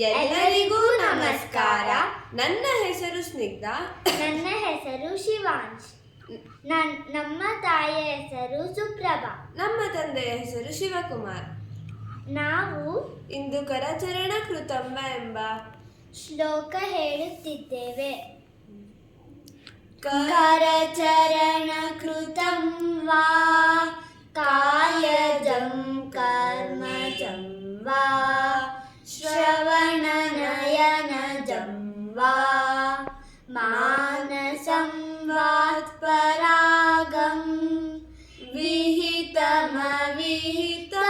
ಎಲ್ಲರಿಗೂ ನಮಸ್ಕಾರ. ನನ್ನ ಹೆಸರು ಸ್ನಿಗ್ಧ. ನನ್ನ ಹೆಸರು ಶಿವಾಂಶ್. ನನ್ ನಮ್ಮ ತಾಯಿಯ ಹೆಸರು ಸುಪ್ರಭಾ. ನಮ್ಮ ತಂದೆಯ ಹೆಸರು ಶಿವಕುಮಾರ್. ನಾವು ಇಂದು ಕರಚರಣ ಕೃತಂಬ ಎಂಬ ಶ್ಲೋಕ ಹೇಳುತ್ತಿದ್ದೇವೆ. ಕರಚರಣ ಕೃತಂ ವಾ ವಿಹಿತಮವಿಹಿತಂ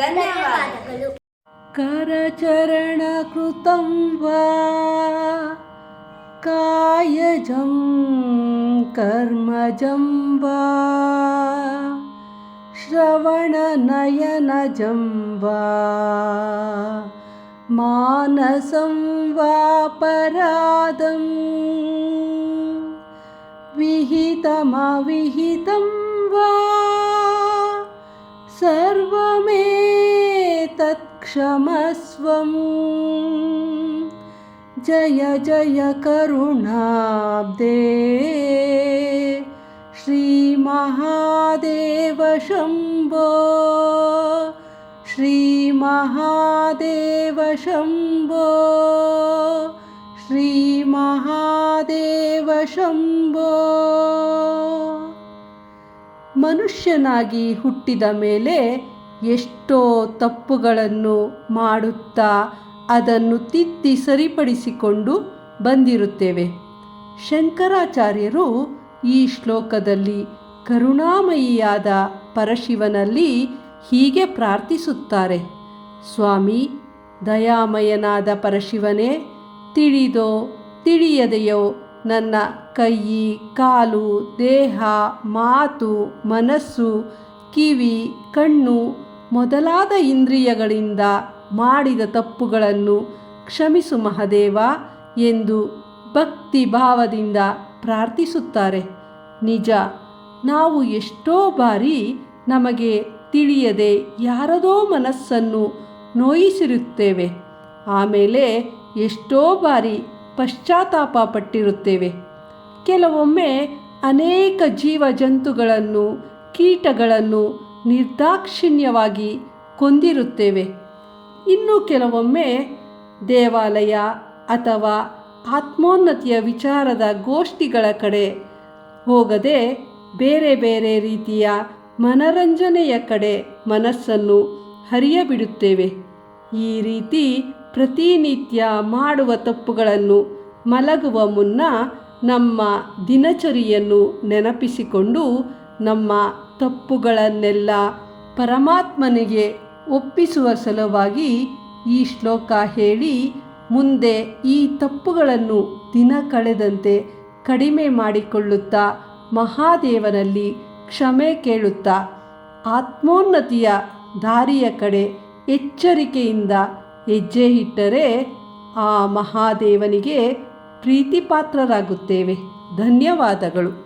ಧನ್ಯವಾದಗಳು करचरणकृतं वा कायजं कर्मजं वा श्रवणनयनजं वा मानसं वापरादम् विहितमविहितं वा सर्वमेतत्क्षमस्वं जय जय करुणाब्दे श्रीमहादेव शम्भो श्रीमहादेव शम्भो ಶ್ರೀಮಹಾದೇವ ಶಂಭೋ ಮನುಷ್ಯನಾಗಿ ಹುಟ್ಟಿದ ಮೇಲೆ ಎಷ್ಟೋ ತಪ್ಪುಗಳನ್ನು ಮಾಡುತ್ತಾ ಅದನ್ನು ತಿದ್ದಿ ಸರಿಪಡಿಸಿಕೊಂಡು ಬಂದಿರುತ್ತೇವೆ. ಶಂಕರಾಚಾರ್ಯರು ಈ ಶ್ಲೋಕದಲ್ಲಿ ಕರುಣಾಮಯಿಯಾದ ಪರಶಿವನಲ್ಲಿ ಹೀಗೆ ಪ್ರಾರ್ಥಿಸುತ್ತಾರೆ. ಸ್ವಾಮಿ, ದಯಾಮಯನಾದ ಪರಶಿವನೇ, ತಿಳಿದೋ ತಿಳಿಯದೆಯೋ ನನ್ನ ಕೈ, ಕಾಲು, ದೇಹ, ಮಾತು, ಮನಸ್ಸು, ಕಿವಿ, ಕಣ್ಣು ಮೊದಲಾದ ಇಂದ್ರಿಯಗಳಿಂದ ಮಾಡಿದ ತಪ್ಪುಗಳನ್ನು ಕ್ಷಮಿಸು ಮಹದೇವ ಎಂದು ಭಕ್ತಿ ಭಾವದಿಂದ ಪ್ರಾರ್ಥಿಸುತ್ತಾರೆ. ನಿಜ, ನಾವು ಎಷ್ಟೋ ಬಾರಿ ನಮಗೆ ತಿಳಿಯದೆ ಯಾರದೋ ಮನಸ್ಸನ್ನು ನೋಯಿಸಿರುತ್ತೇವೆ. ಆಮೇಲೆ ಎಷ್ಟೋ ಬಾರಿ ಪಶ್ಚಾತ್ತಾಪ ಪಟ್ಟಿರುತ್ತೇವೆ. ಕೆಲವೊಮ್ಮೆ ಅನೇಕ ಜೀವ ಜಂತುಗಳನ್ನು ಕೀಟಗಳನ್ನು ನಿರ್ದಾಕ್ಷಿಣ್ಯವಾಗಿ ಕೊಂದಿರುತ್ತೇವೆ. ಇನ್ನು ಕೆಲವೊಮ್ಮೆ ದೇವಾಲಯ ಅಥವಾ ಆತ್ಮೋನ್ನತಿಯ ವಿಚಾರದ ಗೋಷ್ಠಿಗಳ ಕಡೆ ಹೋಗದೆ ಬೇರೆ ಬೇರೆ ರೀತಿಯ ಮನರಂಜನೆಯ ಕಡೆ ಮನಸ್ಸನ್ನು ಹರಿಯಬಿಡುತ್ತೇವೆ. ಈ ರೀತಿ ಪ್ರತಿನಿತ್ಯ ಮಾಡುವ ತಪ್ಪುಗಳನ್ನು ಮಲಗುವ ಮುನ್ನ ನಮ್ಮ ದಿನಚರಿಯನ್ನು ನೆನಪಿಸಿಕೊಂಡು ನಮ್ಮ ತಪ್ಪುಗಳನ್ನೆಲ್ಲ ಪರಮಾತ್ಮನಿಗೆ ಒಪ್ಪಿಸುವ ಸಲುವಾಗಿ ಈ ಶ್ಲೋಕ ಹೇಳಿ ಮುಂದೆ ಈ ತಪ್ಪುಗಳನ್ನು ದಿನ ಕಳೆದಂತೆ ಕಡಿಮೆ ಮಾಡಿಕೊಳ್ಳುತ್ತಾ ಮಹಾದೇವನಲ್ಲಿ ಕ್ಷಮೆ ಕೇಳುತ್ತಾ ಆತ್ಮೋನ್ನತಿಯ ದಾರಿಯ ಕಡೆ ಎಚ್ಚರಿಕೆಯಿಂದ ಹೆಜ್ಜೆ ಇಟ್ಟರೆ ಆ ಮಹಾದೇವನಿಗೆ ಪ್ರೀತಿಪಾತ್ರರಾಗುತ್ತೇವೆ. ಧನ್ಯವಾದಗಳು.